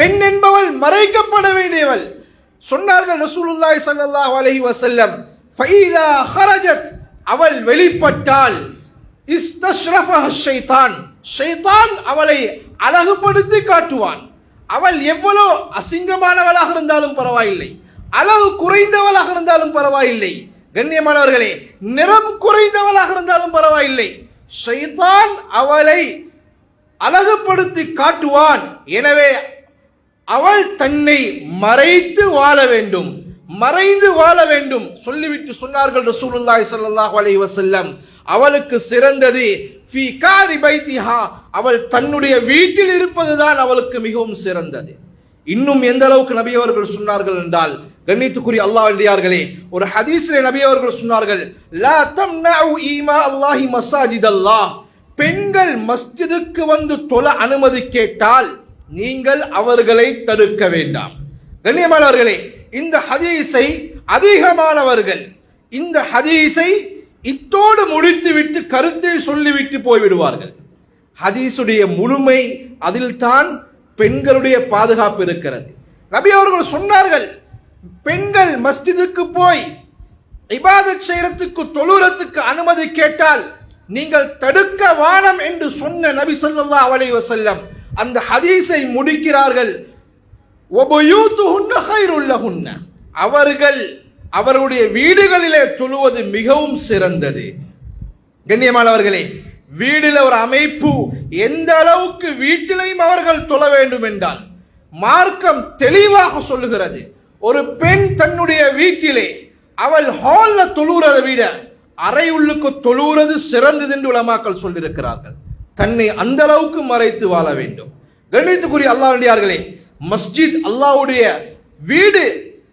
பெண் என்பவள் மறைக்கப்பட வேண்டியவள். சொன்னார்கள் ரசூலுல்லாய் சல்லாஹ் அலஹி வசல்லம் ஃபைதா ஹரஜத். அவள் வெளிப்பட்டால் இஸ்தஷ்ரஃபஹ ஷைத்தான் ஷைத்தான் அவளை அழகுபடுத்தி காட்டுவான். அவள் எவ்வளோ அசிங்கமானவளாக இருந்தாலும் பரவாயில்லை. அளவு குறைந்தவளாக இருந்தாலும் பரவாயில்லை. கண்ணியமானவர்களே நிறம் குறைந்தவளாக இருந்தாலும் பரவாயில்லை. ஷைதான் அவளை அழகுபடுத்தி காட்டுவான். எனவே அவள் தன்னை மறைத்து வாழ வேண்டும். மறைந்து வாழ வேண்டும். சொல்லிவிட்டு சொன்னார்கள் ரசூலுல்லாஹி ஸல்லல்லாஹு அலைஹி வஸல்லம். அவளுக்கு சிறந்தது ஃபீ காரி பைத்திஹா. அவள் தன்னுடைய வீட்டில் இருப்பதுதான் அவளுக்கு மிகவும் சிறந்தது. இன்னும் எந்த அளவுக்கு நபி அவர்கள் சொன்னார்கள் என்றால் கண்ணியத்துக்குரிய அல்லாஹ் என்றியார்களே ஒரு ஹதீஸிலே நபி அவர்கள் சொன்னார்கள் லா தம்னஉ ஈமா அல்லாஹி மசாஜித் அல்லாஹ் பெண்கள் மஸ்ஜிதுக்கு வந்து தொழ அனுமதி கேட்டால் நீங்கள் அவர்களை தடுக்க வேண்டாம். கண்ணியமானவர்களே இந்த ஹதீஸை அதிகமானவர்கள் இந்த ஹதீஸை இத்தோடு முடித்துவிட்டு கருத்தை சொல்லிவிட்டு போய்விடுவார்கள். ஹதீஸுடைய முழுமை அதில்தான் பெண்களுடைய பாதுகாப்பு இருக்கிறது. நபி அவர்கள் சொன்னார்கள் பெண்கள் மஸ்ஜிதுக்கு போய் இபாதத் செய்யறதுக்கு தொழுறத்துக்கு அனுமதி கேட்டால் நீங்கள் தடுக்க வானம் என்று சொன்ன நபி சொல்லா அவளை வசல்லம் அந்த ஹதீஸை முடிக்கிறார்கள். அவர்கள் அவருடைய வீடுகளிலே தொழுவது மிகவும் சிறந்தது. கண்ணியமானவர்களே வீடில் ஒரு அமைப்பு எந்த அளவுக்கு வீட்டிலையும் அவர்கள் தொழ வேண்டும் என்றால் மார்க்கம் தெளிவாக சொல்லுகிறது. ஒரு பெண் தன்னுடைய வீட்டிலே அவள் ஹாலில் தொழுகிறதை விட அறை உள்ளுக்கு தொழுகிறது சிறந்தது என்று உலமாக்கள் சொல்லியிருக்கிறார்கள். தன்னை அந்த அளவுக்கு மறைத்து வாழ வேண்டும். கணித்துக்குரிய அல்லாஹ் வேண்டியார்களே மஸ்ஜித் அல்லாஹ்வுடைய வீடு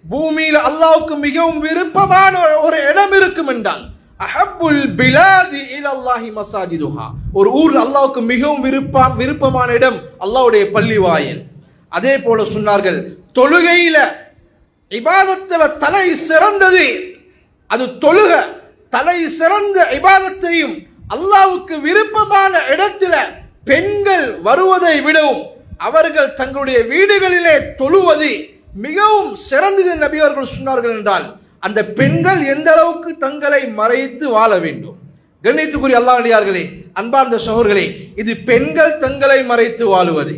பூமியில் அல்லாவுக்கு மிகவும் விருப்பமான ஒரு இடம் இருக்கும் என்றால் அஹபுல் பிலாதி இலல்லாஹி மசாஜிதுஹா. ஒரு ஊர்ல அல்லாவுக்கு மிகவும் விருப்பம் விருப்பமான இடம் அல்லாவுடைய பள்ளி வாயில் அதே போல சொன்னார்கள் தொழுகையில இபாதத்துல தலை சிறந்தது அது தொழுக தலை சிறந்த இபாதத்தையும் அல்லாவுக்கு விருப்பமான இடத்துல பெண்கள் வருவதை விடவும் அவர்கள் தங்களுடைய வீடுகளிலே தொழுவது மிகவும் சிறந்தது நபி அவர்கள் சொன்னார்கள் என்றால் அந்த பெண்கள் எந்த அளவுக்கு தங்களை மறைத்து வாழ வேண்டும்? கண்ணியத்துக்குரிய அல்லாஹ்டியார்களே அன்பார்ந்த சகோர்களே இது பெண்கள் தங்களை மறைத்து வாழுவது.